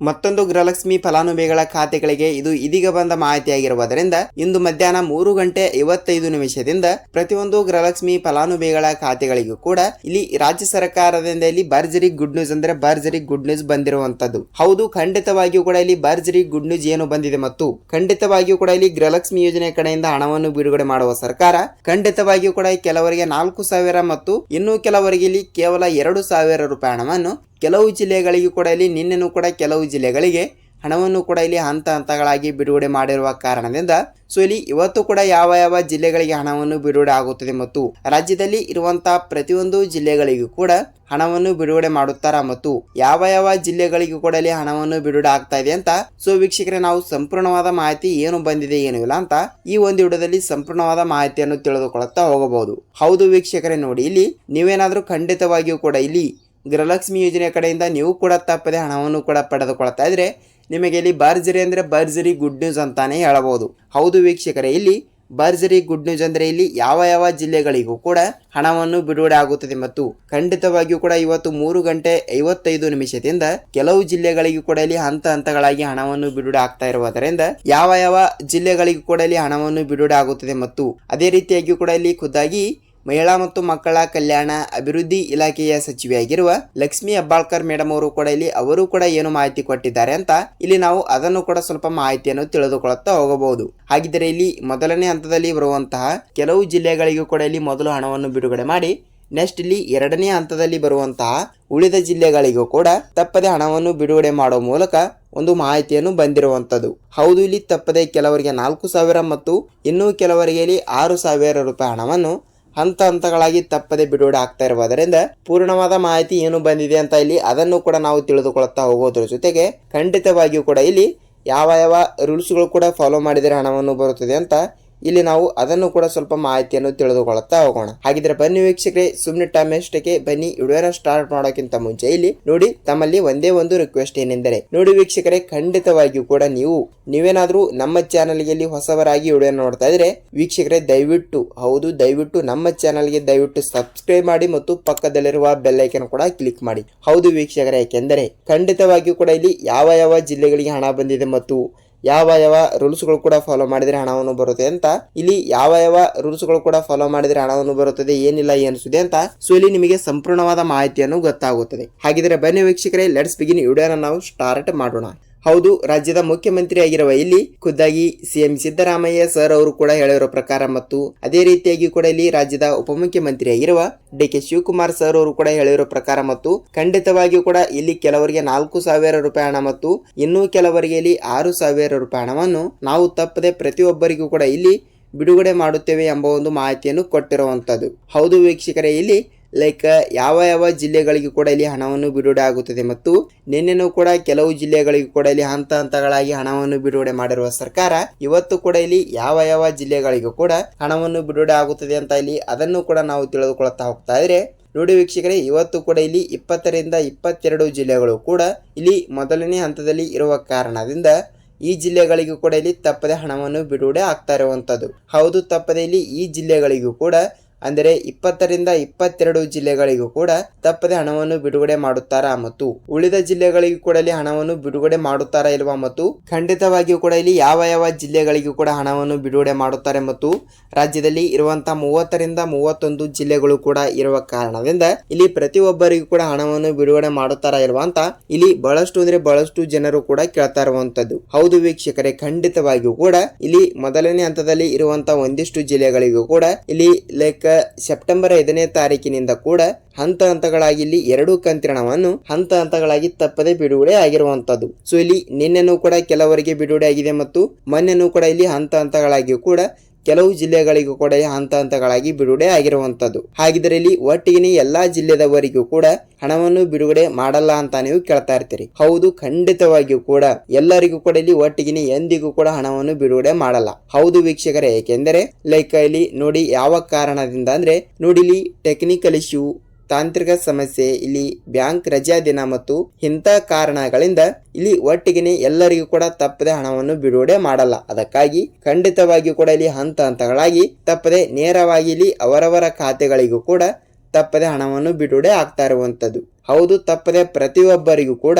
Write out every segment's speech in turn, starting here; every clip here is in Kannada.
ಮತ್ತೊಂದು ಗೃಹಲಕ್ಷ್ಮಿ ಫಲಾನುಭವಿಗಳ ಖಾತೆಗಳಿಗೆ ಇದು ಇದೀಗ ಬಂದ ಮಾಹಿತಿಯಾಗಿರುವುದರಿಂದ ಇಂದು ಮಧ್ಯಾಹ್ನ ಮೂರು ಗಂಟೆ ಐವತ್ತೈದು ನಿಮಿಷದಿಂದ ಪ್ರತಿಯೊಂದು ಗೃಹಲಕ್ಷ್ಮಿ ಫಲಾನುಭವಿಗಳ ಖಾತೆಗಳಿಗೂ ಕೂಡ ಇಲ್ಲಿ ರಾಜ್ಯ ಸರ್ಕಾರದಿಂದ ಇಲ್ಲಿ ಭರ್ಜರಿ ಗುಡ್ ನ್ಯೂಸ್ ಅಂದ್ರೆ ಭರ್ಜರಿ ಗುಡ್ ನ್ಯೂಸ್ ಬಂದಿರುವಂತದ್ದು. ಹೌದು, ಖಂಡಿತವಾಗಿಯೂ ಕೂಡ ಇಲ್ಲಿ ಭರ್ಜರಿ ಗುಡ್ ನ್ಯೂಸ್ ಏನು ಬಂದಿದೆ ಮತ್ತು ಖಂಡಿತವಾಗಿಯೂ ಕೂಡ ಇಲ್ಲಿ ಗೃಹಲಕ್ಷ್ಮಿ ಯೋಜನೆ ಕಡೆಯಿಂದ ಹಣವನ್ನು ಬಿಡುಗಡೆ ಮಾಡುವ ಸರ್ಕಾರ ಖಂಡಿತವಾಗಿಯೂ ಕೂಡ ಕೆಲವರಿಗೆ ನಾಲ್ಕು ಸಾವಿರ ಮತ್ತು ಇನ್ನೂ ಕೆಲವರಿಗೆ ಇಲ್ಲಿ ಕೇವಲ ಎರಡು ಸಾವಿರ ರೂಪಾಯಿ ಹಣವನ್ನು ಕೆಲವು ಜಿಲ್ಲೆಗಳಿಗೂ ಕೂಡ ಇಲ್ಲಿ, ನಿನ್ನೆನೂ ಕೂಡ ಕೆಲವು ಜಿಲ್ಲೆಗಳಿಗೆ ಹಣವನ್ನು ಕೂಡ ಇಲ್ಲಿ ಹಂತ ಹಂತಗಳಾಗಿ ಬಿಡುಗಡೆ ಮಾಡಿರುವ ಕಾರಣದಿಂದ ಸೊ ಇಲ್ಲಿ ಇವತ್ತು ಕೂಡ ಯಾವ ಯಾವ ಜಿಲ್ಲೆಗಳಿಗೆ ಹಣವನ್ನು ಬಿಡುಗಡೆ ಆಗುತ್ತದೆ ಮತ್ತು ರಾಜ್ಯದಲ್ಲಿ ಇರುವಂತಹ ಪ್ರತಿಯೊಂದು ಜಿಲ್ಲೆಗಳಿಗೂ ಕೂಡ ಹಣವನ್ನು ಬಿಡುಗಡೆ ಮಾಡುತ್ತಾರ ಮತ್ತು ಯಾವ ಯಾವ ಜಿಲ್ಲೆಗಳಿಗೂ ಕೂಡ ಇಲ್ಲಿ ಹಣವನ್ನು ಬಿಡುಗಡೆ ಆಗ್ತಾ ಇದೆ ಅಂತ ಸೊ ವೀಕ್ಷಕರೇ, ನಾವು ಸಂಪೂರ್ಣವಾದ ಮಾಹಿತಿ ಏನು ಬಂದಿದೆ ಏನು ಇಲ್ಲ ಅಂತ ಈ ಒಂದು ವಿಡಿಯೋದಲ್ಲಿ ಸಂಪೂರ್ಣವಾದ ಮಾಹಿತಿಯನ್ನು ತಿಳಿದುಕೊಳ್ಳುತ್ತಾ ಹೋಗಬಹುದು. ಹೌದು ವೀಕ್ಷಕರೇ, ನೋಡಿ, ಇಲ್ಲಿ ನೀವೇನಾದ್ರೂ ಖಂಡಿತವಾಗಿಯೂ ಕೂಡ ಇಲ್ಲಿ ಗೃಹಲಕ್ಷ್ಮಿ ಯೋಜನೆ ಕಡೆಯಿಂದ ನೀವು ಕೂಡ ತಪ್ಪದೆ ಹಣವನ್ನು ಕೂಡ ಪಡೆದುಕೊಳ್ತಾ ಇದ್ದರೆ ನಿಮಗೆ ಇಲ್ಲಿ ಭರ್ಜರಿ ಅಂದರೆ ಭರ್ಜರಿ ಗುಡ್ ನ್ಯೂಸ್ ಅಂತಾನೆ ಹೇಳಬಹುದು ಹೌದು ವೀಕ್ಷಕರೇ, ಇಲ್ಲಿ ಭರ್ಜರಿ ಗುಡ್ ನ್ಯೂಸ್ ಅಂದರೆ ಇಲ್ಲಿ ಯಾವ ಯಾವ ಜಿಲ್ಲೆಗಳಿಗೂ ಕೂಡ ಹಣವನ್ನು ಬಿಡುಗಡೆ ಆಗುತ್ತದೆ ಮತ್ತು ಖಂಡಿತವಾಗಿಯೂ ಕೂಡ ಇವತ್ತು ಮೂರು ಗಂಟೆ ಐವತ್ತೈದು ನಿಮಿಷದಿಂದ ಕೆಲವು ಜಿಲ್ಲೆಗಳಿಗೂ ಕೂಡ ಇಲ್ಲಿ ಹಂತ ಹಂತಗಳಾಗಿ ಹಣವನ್ನು ಬಿಡುಗಡೆ ಆಗ್ತಾ ಇರುವುದರಿಂದ ಯಾವ ಯಾವ ಜಿಲ್ಲೆಗಳಿಗೂ ಕೂಡ ಇಲ್ಲಿ ಹಣವನ್ನು ಬಿಡುಗಡೆ ಆಗುತ್ತದೆ ಮತ್ತು ಅದೇ ರೀತಿಯಾಗಿಯೂ ಕೂಡ ಇಲ್ಲಿ ಖುದ್ದಾಗಿ ಮಹಿಳಾ ಮತ್ತು ಮಕ್ಕಳ ಕಲ್ಯಾಣ ಅಭಿವೃದ್ಧಿ ಇಲಾಖೆಯ ಸಚಿವೆಯಾಗಿರುವ ಲಕ್ಷ್ಮಿ ಅಬ್ಬಾಳ್ಕರ್ ಮೇಡಮ್ ಅವರು ಕೂಡ ಇಲ್ಲಿ, ಅವರು ಕೂಡ ಏನು ಮಾಹಿತಿ ಕೊಟ್ಟಿದ್ದಾರೆ ಅಂತ ಇಲ್ಲಿ ನಾವು ಅದನ್ನು ಕೂಡ ಸ್ವಲ್ಪ ಮಾಹಿತಿಯನ್ನು ತಿಳಿದುಕೊಳ್ಳುತ್ತಾ ಹೋಗಬಹುದು. ಹಾಗಿದ್ದರೆ ಇಲ್ಲಿ ಮೊದಲನೇ ಹಂತದಲ್ಲಿ ಬರುವಂತಹ ಕೆಲವು ಜಿಲ್ಲೆಗಳಿಗೂ ಕೂಡ ಇಲ್ಲಿ ಮೊದಲು ಹಣವನ್ನು ಬಿಡುಗಡೆ ಮಾಡಿ, ನೆಕ್ಸ್ಟ್ ಇಲ್ಲಿ ಎರಡನೇ ಹಂತದಲ್ಲಿ ಬರುವಂತಹ ಉಳಿದ ಜಿಲ್ಲೆಗಳಿಗೂ ಕೂಡ ತಪ್ಪದೆ ಹಣವನ್ನು ಬಿಡುಗಡೆ ಮಾಡುವ ಮೂಲಕ ಒಂದು ಮಾಹಿತಿಯನ್ನು ಬಂದಿರುವಂಥದ್ದು. ಹೌದು, ಇಲ್ಲಿ ತಪ್ಪದೆ ಕೆಲವರಿಗೆ ನಾಲ್ಕು ಸಾವಿರ ಮತ್ತು ಇನ್ನೂ ಕೆಲವರಿಗೆ ಇಲ್ಲಿ ಆರು ಸಾವಿರ ರೂಪಾಯಿ ಹಣವನ್ನು ಹಂತ ಹಂತಗಳಾಗಿ ತಪ್ಪದೆ ಬಿಡುಗಡೆ ಆಗ್ತಾ ಇರುವುದರಿಂದ ಪೂರ್ಣವಾದ ಮಾಹಿತಿ ಏನು ಬಂದಿದೆ ಅಂತ ಇಲ್ಲಿ ಅದನ್ನು ಕೂಡ ನಾವು ತಿಳಿದುಕೊಳ್ಳುತ್ತಾ ಹೋಗೋದ್ರ ಜೊತೆಗೆ ಖಂಡಿತವಾಗಿಯೂ ಕೂಡ ಇಲ್ಲಿ ಯಾವ ಯಾವ ರೂಲ್ಸ್ಗಳು ಕೂಡ ಫಾಲೋ ಮಾಡಿದರೆ ಹಣವನ್ನು ಬರುತ್ತದೆ ಅಂತ ಇಲ್ಲಿ ನಾವು ಅದನ್ನು ಕೂಡ ಸ್ವಲ್ಪ ಮಾಹಿತಿಯನ್ನು ತಿಳಿದುಕೊಳ್ಳುತ್ತಾ ಹೋಗೋಣ. ಹಾಗಿದ್ರೆ ಬನ್ನಿ ವೀಕ್ಷಕರೇ ಸುಮ್ಮನೆ ಟೈಮ್ ಎಷ್ಟಕ್ಕೆ ಬನ್ನಿ, ವಿಡಿಯೋನ ಸ್ಟಾರ್ಟ್ ಮಾಡೋಕ್ಕಿಂತ ಮುಂಚೆ ಇಲ್ಲಿ ನೋಡಿ, ತಮ್ಮಲ್ಲಿ ಒಂದೇ ಒಂದು ರಿಕ್ವೆಸ್ಟ್ ಏನೆಂದರೆ, ನೋಡಿ ವೀಕ್ಷಕರೇ, ಖಂಡಿತವಾಗಿಯೂ ಕೂಡ ನೀವು, ನೀವೇನಾದ್ರೂ ನಮ್ಮ ಚಾನಲ್ಗೆ ಹೊಸವರಾಗಿ ವಿಡಿಯೋ ನೋಡ್ತಾ ಇದ್ರೆ, ವೀಕ್ಷಕರೇ, ದಯವಿಟ್ಟು, ಹೌದು, ದಯವಿಟ್ಟು ನಮ್ಮ ಚಾನಲ್ಗೆ ದಯವಿಟ್ಟು ಸಬ್ಸ್ಕ್ರೈಬ್ ಮಾಡಿ ಮತ್ತು ಪಕ್ಕದಲ್ಲಿರುವ ಬೆಲ್ ಐಕನ್ ಕೂಡ ಕ್ಲಿಕ್ ಮಾಡಿ. ಹೌದು ವೀಕ್ಷಕರೇ ಯಾಕೆಂದರೆ ಖಂಡಿತವಾಗಿಯೂ ಕೂಡ ಇಲ್ಲಿ ಯಾವ ಯಾವ ಜಿಲ್ಲೆಗಳಿಗೆ ಹಣ ಬಂದಿದೆ ಮತ್ತು ಯಾವ ಯಾವ ರೂಲ್ಸ್ಗಳು ಕೂಡ ಫಾಲೋ ಮಾಡಿದರೆ ಹಣವನ್ನು ಬರುತ್ತೆ ಅಂತ. ಇಲ್ಲಿ ಯಾವ ಯಾವ ರೂಲ್ಸ್ಗಳು ಕೂಡ ಫಾಲೋ ಮಾಡಿದರೆ ಹಣವನ್ನು ಬರುತ್ತದೆ, ಏನಿಲ್ಲ ಏನಿಸುತ್ತೆ ಅಂತ ಸೊ ಇಲ್ಲಿ ನಿಮಗೆ ಸಂಪೂರ್ಣವಾದ ಮಾಹಿತಿಯನ್ನು ಗೊತ್ತಾಗುತ್ತದೆ. ಹಾಗಿದ್ರೆ ಬನ್ನಿ ವೀಕ್ಷಕರೇ ಲೆಟ್ಸ್ ಬಿಗಿನ್ ವಿಡಿಯೋನ ನಾವು ಸ್ಟಾರ್ಟ್ ಮಾಡೋಣ. ಹೌದು, ರಾಜ್ಯದ ಮುಖ್ಯಮಂತ್ರಿ ಆಗಿರುವ ಇಲ್ಲಿ ಖುದ್ದಾಗಿ ಸಿಎಂ ಸಿದ್ದರಾಮಯ್ಯ ಸರ್ ಅವರು ಕೂಡ ಹೇಳಿರೋ ಪ್ರಕಾರ ಮತ್ತು ಅದೇ ರೀತಿಯಾಗಿ ಕೂಡ ಇಲ್ಲಿ ರಾಜ್ಯದ ಉಪಮುಖ್ಯಮಂತ್ರಿ ಆಗಿರುವ ಡಿ ಕೆ ಶಿವಕುಮಾರ್ ಸರ್ ಅವರು ಕೂಡ ಹೇಳಿರೋ ಪ್ರಕಾರ ಮತ್ತು ಖಂಡಿತವಾಗಿಯೂ ಕೂಡ ಇಲ್ಲಿ ಕೆಲವರಿಗೆ ನಾಲ್ಕು ಸಾವಿರ ರೂಪಾಯಿ ಹಣ ಮತ್ತು ಇನ್ನೂ ಕೆಲವರಿಗೆ ಇಲ್ಲಿ ಆರು ಸಾವಿರ ರೂಪಾಯಿ ಹಣವನ್ನು ನಾವು ತಪ್ಪದೆ ಪ್ರತಿಯೊಬ್ಬರಿಗೂ ಕೂಡ ಇಲ್ಲಿ ಬಿಡುಗಡೆ ಮಾಡುತ್ತೇವೆ ಎಂಬ ಒಂದು ಮಾಹಿತಿಯನ್ನು ಕೊಟ್ಟಿರುವಂತದ್ದು ಹೌದು, ವೀಕ್ಷಕರೇ, ಇಲ್ಲಿ ಲೈಕ್ ಯಾವ ಯಾವ ಜಿಲ್ಲೆಗಳಿಗೂ ಕೂಡ ಇಲ್ಲಿ ಹಣವನ್ನು ಬಿಡುಗಡೆ ಆಗುತ್ತದೆ ಮತ್ತು ನಿನ್ನೆನೂ ಕೂಡ ಕೆಲವು ಜಿಲ್ಲೆಗಳಿಗೂ ಕೂಡ ಇಲ್ಲಿ ಹಂತ ಹಂತಗಳಾಗಿ ಹಣವನ್ನು ಬಿಡುಗಡೆ ಮಾಡಿರುವ ಸರ್ಕಾರ ಇವತ್ತು ಕೂಡ ಇಲ್ಲಿ ಯಾವ ಯಾವ ಜಿಲ್ಲೆಗಳಿಗೂ ಕೂಡ ಹಣವನ್ನು ಬಿಡುಗಡೆ ಆಗುತ್ತದೆ ಅಂತ ಇಲ್ಲಿ ಅದನ್ನು ಕೂಡ ನಾವು ತಿಳಿದುಕೊಳ್ಳುತ್ತಾ ಹೋಗ್ತಾ ಇದ್ರೆ, ನೋಡಿ ವೀಕ್ಷಕರೇ, ಇವತ್ತು ಕೂಡ ಇಲ್ಲಿ ಇಪ್ಪತ್ತರಿಂದ ಇಪ್ಪತ್ತೆರಡು ಜಿಲ್ಲೆಗಳು ಕೂಡ ಇಲ್ಲಿ ಮೊದಲನೇ ಹಂತದಲ್ಲಿ ಇರುವ ಕಾರಣದಿಂದ ಈ ಜಿಲ್ಲೆಗಳಿಗೂ ಕೂಡ ಇಲ್ಲಿ ತಪ್ಪದೆ ಹಣವನ್ನು ಬಿಡುಗಡೆ ಆಗ್ತಾ ಇರುವಂಥದ್ದು. ಹೌದು, ತಪ್ಪದೆ ಇಲ್ಲಿ ಈ ಜಿಲ್ಲೆಗಳಿಗೂ ಕೂಡ ಅಂದರೆ ಇಪ್ಪತ್ತರಿಂದ ಇಪ್ಪತ್ತೆರಡು ಜಿಲ್ಲೆಗಳಿಗೂ ಕೂಡ ತಪ್ಪದೆ ಹಣವನ್ನು ಬಿಡುಗಡೆ ಮಾಡುತ್ತಾರಾ ಮತ್ತು ಉಳಿದ ಜಿಲ್ಲೆಗಳಿಗೂ ಕೂಡ ಇಲ್ಲಿ ಹಣವನ್ನು ಬಿಡುಗಡೆ ಮಾಡುತ್ತಾರಾ ಇಲ್ವಾ ಮತ್ತು ಖಂಡಿತವಾಗಿಯೂ ಕೂಡ ಇಲ್ಲಿ ಯಾವ ಯಾವ ಜಿಲ್ಲೆಗಳಿಗೂ ಕೂಡ ಹಣವನ್ನು ಬಿಡುಗಡೆ ಮಾಡುತ್ತಾರೆ ಮತ್ತು ರಾಜ್ಯದಲ್ಲಿ ಇರುವಂತಹ ಮೂವತ್ತರಿಂದ ಮೂವತ್ತೊಂದು ಜಿಲ್ಲೆಗಳು ಕೂಡ ಇರುವ ಕಾರಣದಿಂದ ಇಲ್ಲಿ ಪ್ರತಿಯೊಬ್ಬರಿಗೂ ಕೂಡ ಹಣವನ್ನು ಬಿಡುಗಡೆ ಮಾಡುತ್ತಾರಾ ಇಲ್ವಾ ಅಂತ ಇಲ್ಲಿ ಬಹಳಷ್ಟು ಅಂದ್ರೆ ಬಹಳಷ್ಟು ಜನರು ಕೂಡ ಕೇಳ್ತಾ ಇರುವಂತದ್ದು ಹೌದು ವೀಕ್ಷಕರೇ, ಖಂಡಿತವಾಗಿಯೂ ಕೂಡ ಇಲ್ಲಿ ಮೊದಲನೇ ಹಂತದಲ್ಲಿ ಇರುವಂತಹ ಒಂದಿಷ್ಟು ಜಿಲ್ಲೆಗಳಿಗೂ ಕೂಡ ಇಲ್ಲಿ ಲೈಕ್ ಸೆಪ್ಟೆಂಬರ್ ಐದನೇ ತಾರೀಕಿನಿಂದ ಕೂಡ ಹಂತ ಹಂತಗಳಾಗಿ ಇಲ್ಲಿ ಎರಡು ಕಂತಿರಣವನ್ನು ಹಂತ ಹಂತಗಳಾಗಿ ತಪ್ಪದೆ ಬಿಡುಗಡೆ ಆಗಿರುವಂತದ್ದು ಸೊ ಇಲ್ಲಿ ನಿನ್ನೆನೂ ಕೂಡ ಕೆಲವರಿಗೆ ಬಿಡುಗಡೆ ಆಗಿದೆ ಮತ್ತು ಮೊನ್ನೆನೂ ಕೂಡ ಇಲ್ಲಿ ಹಂತ ಹಂತಗಳಾಗಿಯೂ ಕೂಡ ಕೆಲವು ಜಿಲ್ಲೆಗಳಿಗೂ ಕೂಡ ಹಂತ ಹಂತಗಳಾಗಿ ಬಿಡುಗಡೆ ಆಗಿರುವಂತದ್ದು ಹಾಗಿದ್ರಲ್ಲಿ ಒಟ್ಟಿಗೆ ಎಲ್ಲಾ ಜಿಲ್ಲೆದವರಿಗೂ ಕೂಡ ಹಣವನ್ನು ಬಿಡುಗಡೆ ಮಾಡಲ್ಲ ಅಂತ ನೀವು ಕೇಳ್ತಾ ಇರ್ತೀರಿ. ಹೌದು, ಖಂಡಿತವಾಗಿಯೂ ಕೂಡ ಎಲ್ಲರಿಗೂ ಕೂಡ ಇಲ್ಲಿ ಒಟ್ಟಿಗೆ ಎಂದಿಗೂ ಕೂಡ ಹಣವನ್ನು ಬಿಡುಗಡೆ ಮಾಡಲ್ಲ. ಹೌದು ವೀಕ್ಷಕರೇ, ಏಕೆಂದರೆ ಲೈಕ್ ಇಲ್ಲಿ ನೋಡಿ ಯಾವ ಕಾರಣದಿಂದ ಅಂದ್ರೆ ನೋಡಿಲಿ ಟೆಕ್ನಿಕಲ್ ಇಶ್ಯೂ ತಾಂತ್ರಿಕ ಸಮಸ್ಯೆ, ಇಲ್ಲಿ ಬ್ಯಾಂಕ್ ರಜಾ ದಿನ ಮತ್ತು ಇಂಥ ಕಾರಣಗಳಿಂದ ಇಲ್ಲಿ ಒಟ್ಟಿಗೆ ಎಲ್ಲರಿಗೂ ಕೂಡ ತಪ್ಪದೆ ಹಣವನ್ನು ಬಿಡುಗಡೆ ಮಾಡಲ್ಲ. ಅದಕ್ಕಾಗಿ ಖಂಡಿತವಾಗಿಯೂ ಕೂಡ ಇಲ್ಲಿ ಹಂತ ಹಂತಗಳಾಗಿ ತಪ್ಪದೆ ನೇರವಾಗಿ ಇಲ್ಲಿ ಅವರವರ ಖಾತೆಗಳಿಗೂ ಕೂಡ ತಪ್ಪದೆ ಹಣವನ್ನು ಬಿಡುಗಡೆ ಆಗ್ತಾ ಇರುವಂಥದ್ದು. ಹೌದು, ತಪ್ಪದೆ ಪ್ರತಿಯೊಬ್ಬರಿಗೂ ಕೂಡ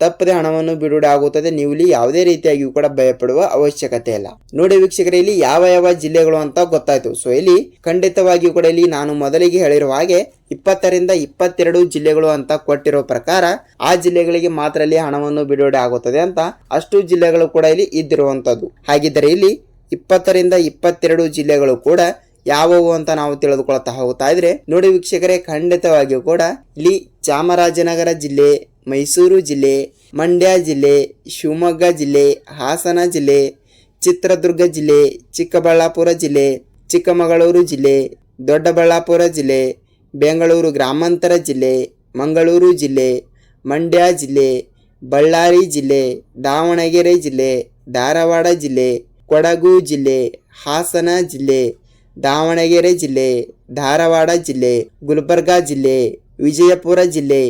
ತಪ್ಪದೆ ಹಣವನ್ನು ಬಿಡುಗಡೆ ಆಗುತ್ತದೆ. ನೀವು ಇಲ್ಲಿ ಯಾವುದೇ ರೀತಿಯಾಗಿಯೂ ಕೂಡ ಭಯಪಡುವ ಅವಶ್ಯಕತೆ ಇಲ್ಲ. ನೋಡಿ ವೀಕ್ಷಕರೇ, ಇಲ್ಲಿ ಯಾವ ಯಾವ ಜಿಲ್ಲೆಗಳು ಅಂತ ಗೊತ್ತಾಯ್ತು. ಸೊ ಇಲ್ಲಿ ಖಂಡಿತವಾಗಿಯೂ ಕೂಡ ಇಲ್ಲಿ ನಾನು ಮೊದಲಿಗೆ ಹೇಳಿರುವ ಹಾಗೆ ಇಪ್ಪತ್ತರಿಂದ ಇಪ್ಪತ್ತೆರಡು ಜಿಲ್ಲೆಗಳು ಅಂತ ಕೊಟ್ಟಿರೋ ಪ್ರಕಾರ ಆ ಜಿಲ್ಲೆಗಳಿಗೆ ಮಾತ್ರ ಇಲ್ಲಿ ಹಣವನ್ನು ಬಿಡುಗಡೆ ಆಗುತ್ತದೆ ಅಂತ ಅಷ್ಟು ಜಿಲ್ಲೆಗಳು ಕೂಡ ಇಲ್ಲಿ ಇದ್ದಿರುವಂತದ್ದು ಹಾಗಿದ್ದರೆ ಇಲ್ಲಿ ಇಪ್ಪತ್ತರಿಂದ ಇಪ್ಪತ್ತೆರಡು ಜಿಲ್ಲೆಗಳು ಕೂಡ ಯಾವುವು ಅಂತ ನಾವು ತಿಳಿದುಕೊಳ್ತಾ ಹೋಗ್ತಾ ಇದ್ರೆ, ನೋಡಿ ವೀಕ್ಷಕರೇ, ಖಂಡಿತವಾಗಿಯೂ ಕೂಡ ಇಲ್ಲಿ ಚಾಮರಾಜನಗರ ಜಿಲ್ಲೆ, ಮೈಸೂರು ಜಿಲ್ಲೆ, ಮಂಡ್ಯ ಜಿಲ್ಲೆ, ಶಿವಮೊಗ್ಗ ಜಿಲ್ಲೆ, ಹಾಸನ ಜಿಲ್ಲೆ, ಚಿತ್ರದುರ್ಗ ಜಿಲ್ಲೆ, ಚಿಕ್ಕಬಳ್ಳಾಪುರ ಜಿಲ್ಲೆ, ಚಿಕ್ಕಮಗಳೂರು ಜಿಲ್ಲೆ, ದೊಡ್ಡಬಳ್ಳಾಪುರ ಜಿಲ್ಲೆ, ಬೆಂಗಳೂರು ಗ್ರಾಮಾಂತರ ಜಿಲ್ಲೆ, ಮಂಗಳೂರು ಜಿಲ್ಲೆ, ಮಂಡ್ಯ ಜಿಲ್ಲೆ, ಬಳ್ಳಾರಿ ಜಿಲ್ಲೆ, ದಾವಣಗೆರೆ ಜಿಲ್ಲೆ, ಧಾರವಾಡ ಜಿಲ್ಲೆ, ಕೊಡಗು ಜಿಲ್ಲೆ, ಹಾಸನ ಜಿಲ್ಲೆ ದಾವಣಗೆರೆ ಜಿಲ್ಲೆ, ಧಾರವಾಡ ಜಿಲ್ಲೆ, ಗುಲ್ಬರ್ಗಾ ಜಿಲ್ಲೆ, ವಿಜಯಪುರ ಜಿಲ್ಲೆ,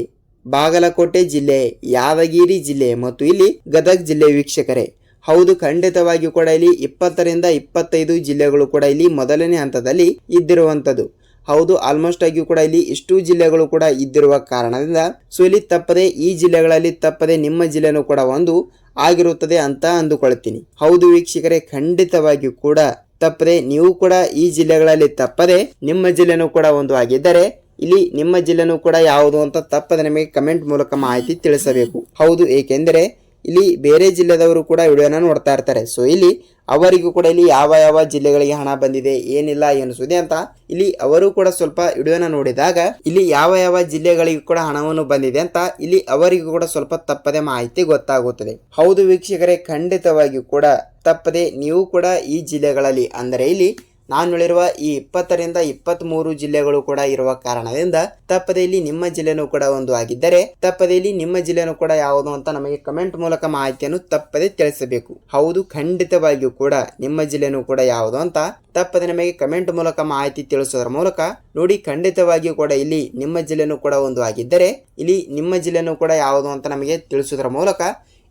ಬಾಗಲಕೋಟೆ ಜಿಲ್ಲೆ, ಯಾದಗಿರಿ ಜಿಲ್ಲೆ ಮತ್ತು ಇಲ್ಲಿ ಗದಗ ಜಿಲ್ಲೆ ವೀಕ್ಷಕರೇ. ಹೌದು, ಖಂಡಿತವಾಗಿಯೂ ಕೂಡ ಇಲ್ಲಿ ಇಪ್ಪತ್ತರಿಂದ ಇಪ್ಪತ್ತೈದು ಜಿಲ್ಲೆಗಳು ಕೂಡ ಇಲ್ಲಿ ಮೊದಲನೇ ಹಂತದಲ್ಲಿ ಇದ್ದಿರುವಂಥದ್ದು. ಹೌದು ಆಲ್ಮೋಸ್ಟ್ ಆಗಿಯೂ ಕೂಡ ಇಲ್ಲಿ ಇಷ್ಟು ಜಿಲ್ಲೆಗಳು ಕೂಡ ಇದ್ದಿರುವ ಕಾರಣದಿಂದ ಸೊ, ಇಲ್ಲಿ ತಪ್ಪದೆ ಈ ಜಿಲ್ಲೆಗಳಲ್ಲಿ ತಪ್ಪದೆ ನಿಮ್ಮ ಜಿಲ್ಲೆನೂ ಕೂಡ ಒಂದು ಆಗಿರುತ್ತದೆ ಅಂತ ಅಂದುಕೊಳ್ತೀನಿ. ಹೌದು ವೀಕ್ಷಕರೇ, ಖಂಡಿತವಾಗಿಯೂ ಕೂಡ ತಪ್ಪದೆ ನೀವು ಕೂಡ ಈ ಜಿಲ್ಲೆಗಳಲ್ಲಿ ತಪ್ಪದೆ ನಿಮ್ಮ ಜಿಲ್ಲೆನೂ ಕೂಡ ಒಂದು ಆಗಿದ್ದರೆ ಇಲ್ಲಿ ನಿಮ್ಮ ಜಿಲ್ಲೆನೂ ಕೂಡ ಯಾವುದು ಅಂತ ತಪ್ಪದೆ ನಿಮಗೆ ಕಮೆಂಟ್ ಮೂಲಕ ಮಾಹಿತಿ ತಿಳಿಸಬೇಕು. ಹೌದು, ಏಕೆಂದರೆ ಇಲ್ಲಿ ಬೇರೆ ಜಿಲ್ಲೆದವರು ಕೂಡ ವಿಡಿಯೋನ ನೋಡ್ತಾ ಇರ್ತಾರೆ. ಸೊ ಇಲ್ಲಿ ಅವರಿಗೂ ಕೂಡ ಇಲ್ಲಿ ಯಾವ ಯಾವ ಜಿಲ್ಲೆಗಳಿಗೆ ಹಣ ಬಂದಿದೆ, ಏನಿಲ್ಲ ಏನು ಸುದ್ದಿ ಅಂತ ಇಲ್ಲಿ ಅವರು ಕೂಡ ಸ್ವಲ್ಪ ವಿಡಿಯೋನ ನೋಡಿದಾಗ ಇಲ್ಲಿ ಯಾವ ಯಾವ ಜಿಲ್ಲೆಗಳಿಗೂ ಕೂಡ ಹಣವನ್ನು ಬಂದಿದೆ ಅಂತ ಇಲ್ಲಿ ಅವರಿಗೂ ಕೂಡ ಸ್ವಲ್ಪ ತಪ್ಪದೆ ಮಾಹಿತಿ ಗೊತ್ತಾಗುತ್ತದೆ. ಹೌದು, ವೀಕ್ಷಕರೇ, ಖಂಡಿತವಾಗಿಯೂ ಕೂಡ ತಪ್ಪದೆ ನೀವು ಕೂಡ ಈ ಜಿಲ್ಲೆಗಳಲ್ಲಿ, ಅಂದರೆ ಇಲ್ಲಿ ನಾನು ಹೇಳಿರುವ ಈ ಇಪ್ಪತ್ತರಿಂದ ಇಪ್ಪತ್ತ್ಮೂರು ಜಿಲ್ಲೆಗಳು ಕೂಡ ಇರುವ ಕಾರಣದಿಂದ ತಪ್ಪದೆ ಇಲ್ಲಿ ನಿಮ್ಮ ಜಿಲ್ಲೆನೂ ಕೂಡ ಒಂದು ಆಗಿದ್ದರೆ, ತಪ್ಪದೆ ಇಲ್ಲಿ ನಿಮ್ಮ ಜಿಲ್ಲೆನೂ ಕೂಡ ಯಾವುದು ಅಂತ ನಮಗೆ ಕಮೆಂಟ್ ಮೂಲಕ ಮಾಹಿತಿಯನ್ನು ತಪ್ಪದೆ ತಿಳಿಸಬೇಕು. ಹೌದು, ಖಂಡಿತವಾಗಿಯೂ ಕೂಡ ನಿಮ್ಮ ಜಿಲ್ಲೆನೂ ಕೂಡ ಯಾವುದು ಅಂತ ತಪ್ಪದೆ ನಮಗೆ ಕಮೆಂಟ್ ಮೂಲಕ ಮಾಹಿತಿ ತಿಳಿಸೋದ್ರ ಮೂಲಕ ನೋಡಿ, ಖಂಡಿತವಾಗಿಯೂ ಕೂಡ ಇಲ್ಲಿ ನಿಮ್ಮ ಜಿಲ್ಲೆನೂ ಕೂಡ ಒಂದು ಆಗಿದ್ದರೆ, ಇಲ್ಲಿ ನಿಮ್ಮ ಜಿಲ್ಲೆನೂ ಕೂಡ ಯಾವುದು ಅಂತ ನಮಗೆ ತಿಳಿಸೋದ್ರ ಮೂಲಕ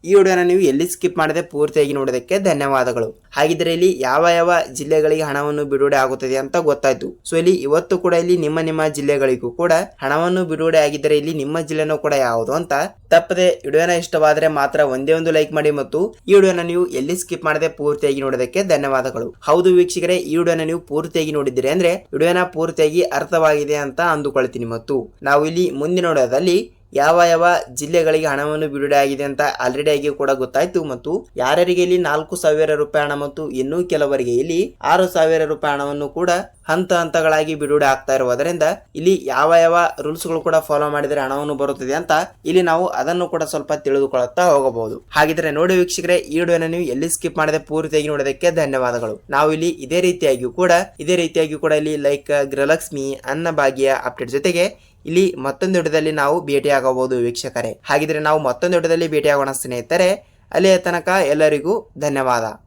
ಈ ವಿಡಿಯೋನ ನೀವು ಎಲ್ಲಿ ಸ್ಕಿಪ್ ಮಾಡದೆ ಪೂರ್ತಿಯಾಗಿ ನೋಡೋದಕ್ಕೆ ಧನ್ಯವಾದಗಳು. ಹಾಗಿದ್ರೆ ಇಲ್ಲಿ ಯಾವ ಯಾವ ಜಿಲ್ಲೆಗಳಿಗೆ ಹಣವನ್ನು ಬಿಡುಗಡೆ ಆಗುತ್ತದೆ ಅಂತ ಗೊತ್ತಾಯ್ತು. ಸೊ ಇಲ್ಲಿ ಇವತ್ತು ಕೂಡ ಇಲ್ಲಿ ನಿಮ್ಮ ನಿಮ್ಮ ಜಿಲ್ಲೆಗಳಿಗೂ ಕೂಡ ಹಣವನ್ನು ಬಿಡುಗಡೆ ಆಗಿದ್ರೆ ಇಲ್ಲಿ ನಿಮ್ಮ ಜಿಲ್ಲೆನೂ ಕೂಡ ಯಾವುದು ಅಂತ ತಪ್ಪದೆ ವಿಡಿಯೋನ ಇಷ್ಟವಾದರೆ ಮಾತ್ರ ಒಂದೇ ಒಂದು ಲೈಕ್ ಮಾಡಿ ಮತ್ತು ಈ ವಿಡಿಯೋನ ನೀವು ಎಲ್ಲಿ ಸ್ಕಿಪ್ ಮಾಡದೆ ಪೂರ್ತಿಯಾಗಿ ನೋಡೋದಕ್ಕೆ ಧನ್ಯವಾದಗಳು. ಹೌದು ವೀಕ್ಷಕರೇ, ಈ ವಿಡಿಯೋನ ನೀವು ಪೂರ್ತಿಯಾಗಿ ನೋಡಿದ್ದೀರಿ ಅಂದ್ರೆ ವಿಡಿಯೋನ ಪೂರ್ತಿಯಾಗಿ ಅರ್ಥವಾಗಿದೆ ಅಂತ ಅಂದುಕೊಳ್ತೀನಿ ಮತ್ತು ನಾವು ಇಲ್ಲಿ ಮುಂದಿನ ವಿಡಿಯೋದಲ್ಲಿ ಯಾವ ಯಾವ ಜಿಲ್ಲೆಗಳಿಗೆ ಹಣವನ್ನು ಬಿಡುಗಡೆ ಆಗಿದೆ ಅಂತ ಆಲ್ರೆಡಿ ಆಗಿ ಕೂಡ ಗೊತ್ತಾಯ್ತು. ಮತ್ತು ಯಾರ್ಯಾರಿಗೆ ಇಲ್ಲಿ ನಾಲ್ಕು ಸಾವಿರ ರೂಪಾಯಿ ಹಣ ಮತ್ತು ಇನ್ನೂ ಕೆಲವರಿಗೆ ಇಲ್ಲಿ ಆರು ಸಾವಿರ ರೂಪಾಯಿ ಹಣವನ್ನು ಕೂಡ ಹಂತ ಹಂತಗಳಾಗಿ ಬಿಡುಗಡೆ ಆಗ್ತಾ ಇರುವುದರಿಂದ ಇಲ್ಲಿ ಯಾವ ಯಾವ ರೂಲ್ಸ್ಗಳು ಕೂಡ ಫಾಲೋ ಮಾಡಿದರೆ ಹಣವನ್ನು ಬರುತ್ತದೆ ಅಂತ ಇಲ್ಲಿ ನಾವು ಅದನ್ನು ಕೂಡ ಸ್ವಲ್ಪ ತಿಳಿದುಕೊಳ್ಳುತ್ತಾ ಹೋಗಬಹುದು. ಹಾಗಿದ್ರೆ ನೋಡಿ ವೀಕ್ಷಕರೇ, ಈ ವಿಡಿಯೋನ ನೀವು ಎಲ್ಲಿ ಸ್ಕಿಪ್ ಮಾಡದೆ ಪೂರ್ತಿಯಾಗಿ ನೋಡೋದಕ್ಕೆ ಧನ್ಯವಾದಗಳು. ನಾವು ಇಲ್ಲಿ ಇದೇ ರೀತಿಯಾಗಿಯೂ ಕೂಡ, ಇದೇ ರೀತಿಯಾಗಿಯೂ ಕೂಡ ಇಲ್ಲಿ ಲೈಕ್ ಗೃಹಲಕ್ಷ್ಮಿ ಅನ್ನಭಾಗ್ಯ ಅಪ್ಡೇಟ್ ಜೊತೆಗೆ ಇಲ್ಲಿ ಮತ್ತೊಂದು ವಿಡಿಯೋದಲ್ಲಿ ನಾವು ಭೇಟಿಯಾಗಬಹುದು ವೀಕ್ಷಕರೇ. ಹಾಗಿದ್ರೆ ನಾವು ಮತ್ತೊಂದು ವಿಡಿಯೋದಲ್ಲಿ ಭೇಟಿಯಾಗೋಣ ಸ್ನೇಹಿತರೆ. ಅಲ್ಲಿಯ ತನಕ ಎಲ್ಲರಿಗೂ ಧನ್ಯವಾದ.